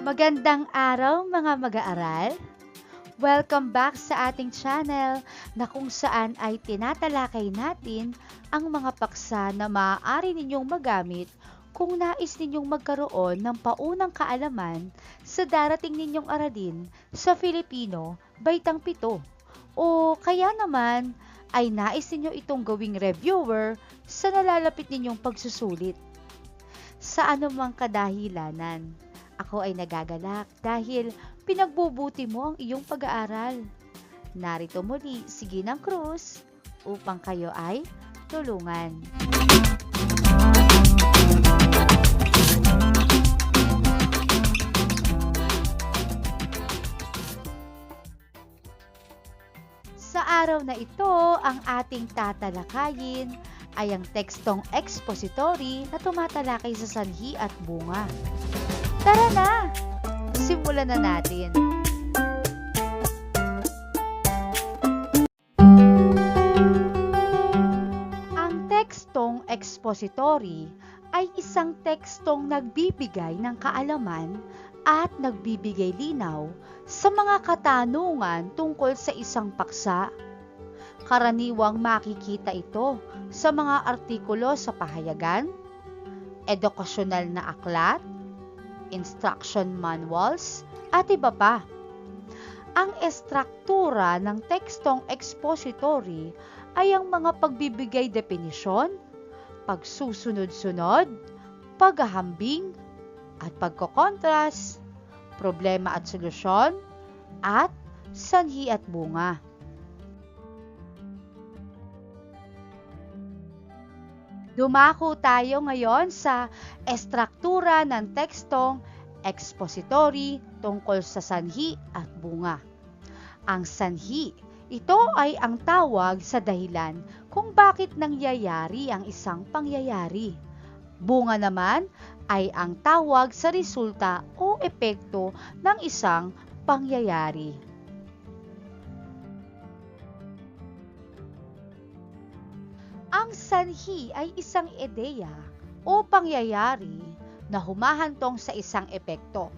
Magandang araw mga mag-aaral! Welcome back sa ating channel na kung saan ay tinatalakay natin ang mga paksa na maaari ninyong magamit kung nais ninyong magkaroon ng paunang kaalaman sa darating ninyong aralin sa Filipino baitang pito o kaya naman ay nais ninyo itong gawing reviewer sa nalalapit ninyong pagsusulit. Sa anumang kadahilanan, ako ay nagagalak dahil pinagbubuti mo ang iyong pag-aaral. Narito muli si Ginang Cruz upang kayo ay tulungan. Sa araw na ito, ang ating tatalakayin ay ang tekstong expository na tumatalakay sa sanhi at bunga. Tara na! Simulan na natin. Ang tekstong expository ay isang tekstong nagbibigay ng kaalaman at nagbibigay linaw sa mga katanungan tungkol sa isang paksa. Karaniwang makikita ito sa mga artikulo sa pahayagan, edukasyonal na aklat, instruction manuals, at iba pa. Ang estruktura ng tekstong expository ay ang mga pagbibigay definisyon, pagsusunod-sunod, paghahambing, at pagkokontras, problema at solusyon, at sanhi at bunga. Dumako tayo ngayon sa estruktura ng tekstong expository tungkol sa sanhi at bunga. Ang sanhi, ito ay ang tawag sa dahilan kung bakit nangyayari ang isang pangyayari. Bunga naman ay ang tawag sa resulta o epekto ng isang pangyayari. Sanhi ay isang ideya o pangyayari na humahantong sa isang epekto.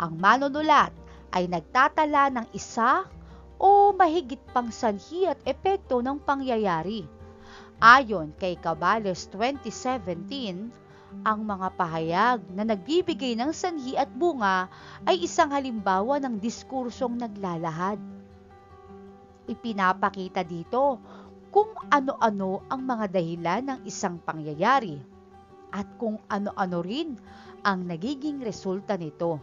Ang manunulat ay nagtatala ng isa o mahigit pang sanhi at epekto ng pangyayari. Ayon kay Cabales 2017, ang mga pahayag na nagbibigay ng sanhi at bunga ay isang halimbawa ng diskursong naglalahad. Ipinapakita dito kung ano-ano ang mga dahilan ng isang pangyayari at kung ano-ano rin ang nagiging resulta nito.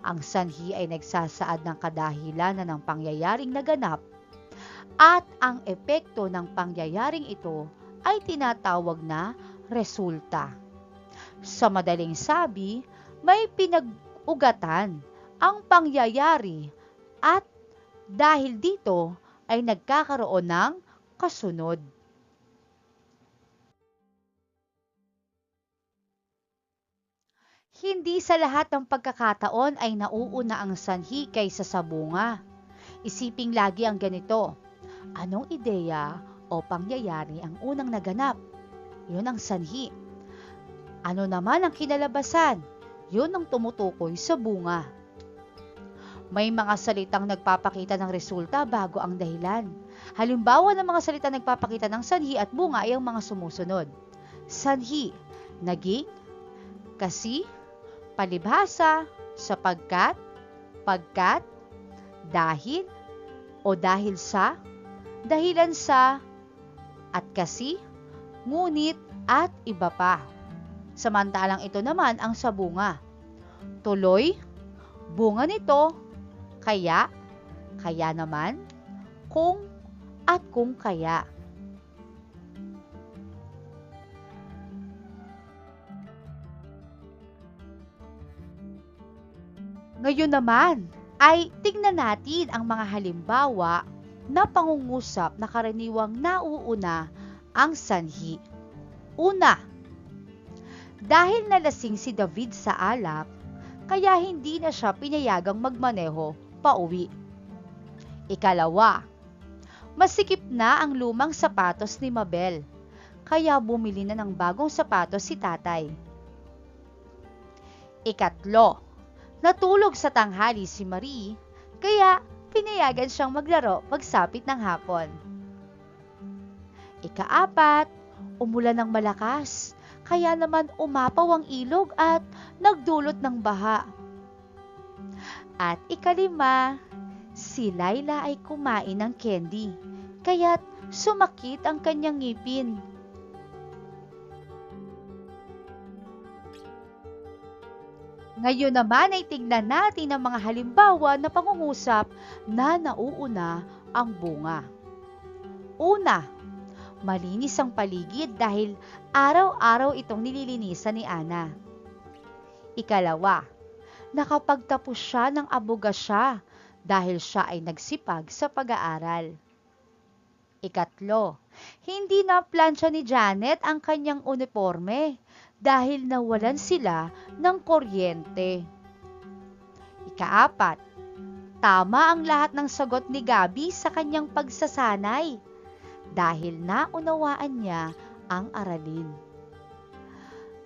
Ang sanhi ay nagsasaad ng kadahilanan ng pangyayaring naganap at ang epekto ng pangyayaring ito ay tinatawag na resulta. Sa madaling sabi, may pinag-ugatan ang pangyayari at dahil dito ay nagkakaroon ng kasunod. Hindi sa lahat ng pagkakataon ay nauuna ang sanhi kaysa sa bunga. Isiping lagi ang ganito, anong ideya o pangyayari ang unang naganap? Yun ang sanhi. Ano naman ang kinalabasan? Yun ang tumutukoy sa bunga. May mga salitang nagpapakita ng resulta bago ang dahilan. Halimbawa ng mga salita nagpapakita ng sanhi at bunga ay ang mga sumusunod. Sanhi, naging, kasi, palibhasa, sapagkat, pagkat, dahil, o dahil sa, dahilan sa, at kasi, ngunit, at iba pa. Samantalang ito naman ang sa bunga. Tuloy, bunga nito, kaya, kaya naman, kung, at kung kaya. Ngayon naman, ay tingnan natin ang mga halimbawa na pangungusap na karaniwang nauuna ang sanhi. Una, dahil nalasing si David sa alak, kaya hindi na siya pinayagang magmaneho pauwi. Ikalawa, masikip na ang lumang sapatos ni Mabel, kaya bumili na ng bagong sapatos si tatay. Ikatlo, natulog sa tanghali si Marie, kaya pinayagan siyang maglaro pagsapit ng hapon. Ikaapat, umulan ng malakas, kaya naman umapaw ang ilog at nagdulot ng baha. At ikalima, si Laila ay kumain ng candy, kaya't sumakit ang kanyang ngipin. Ngayon naman ay tignan natin ang mga halimbawa na pangungusap na nauuna ang bunga. Una, malinis ang paligid dahil araw-araw itong nililinisan ni Ana. Ikalawa, nakapagtapos siya ng abogasya dahil siya ay nagsipag sa pag-aaral. Ikatlo, hindi na plansya ni Janet ang kanyang uniforme dahil nawalan sila ng kuryente. Ikaapat, tama ang lahat ng sagot ni Gabi sa kanyang pagsasanay dahil naunawaan niya ang aralin.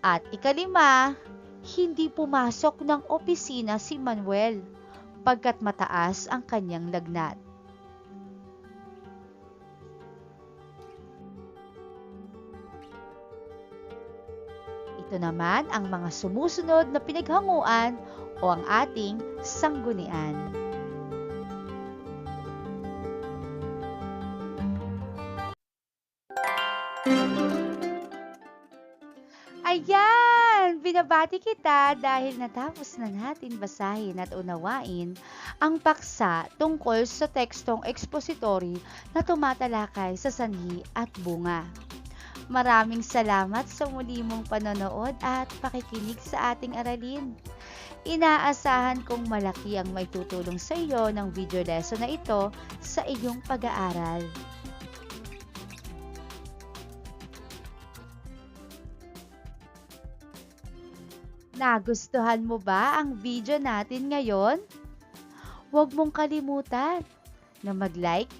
At ikalima, hindi pumasok ng opisina si Manuel pagkat mataas ang kanyang lagnat. Ito naman ang mga sumusunod na pinaghanguan o ang ating sanggunian. Ayan! Binabati kita dahil natapos na natin basahin at unawain ang paksa tungkol sa tekstong ekspository na tumatalakay sa sanhi at bunga. Maraming salamat sa muli mong panonood at pakikinig sa ating aralin. Inaasahan kong malaki ang may tutulong sa iyo ng video lesson na ito sa iyong pag-aaral. Nagustuhan mo ba ang video natin ngayon? Huwag mong kalimutan na mag-like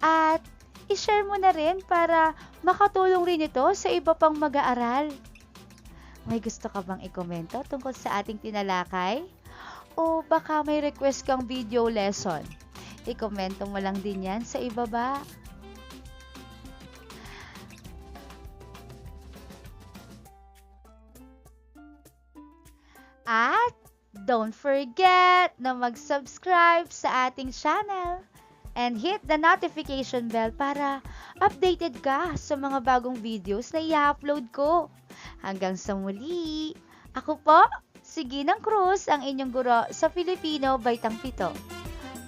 at i-share mo na rin para makatulong rin ito sa iba pang mag-aaral. May gusto ka bang ikomento tungkol sa ating tinalakay? O baka may request kang video lesson? I-komento mo lang din yan sa ibaba. At don't forget na mag-subscribe sa ating channel and hit the notification bell para updated ka sa mga bagong videos na i-upload ko. Hanggang sa muli, ako po, si Ginang Cruz, ang inyong guro sa Filipino Baitang Pito.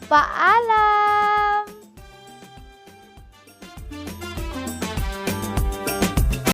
Paalam!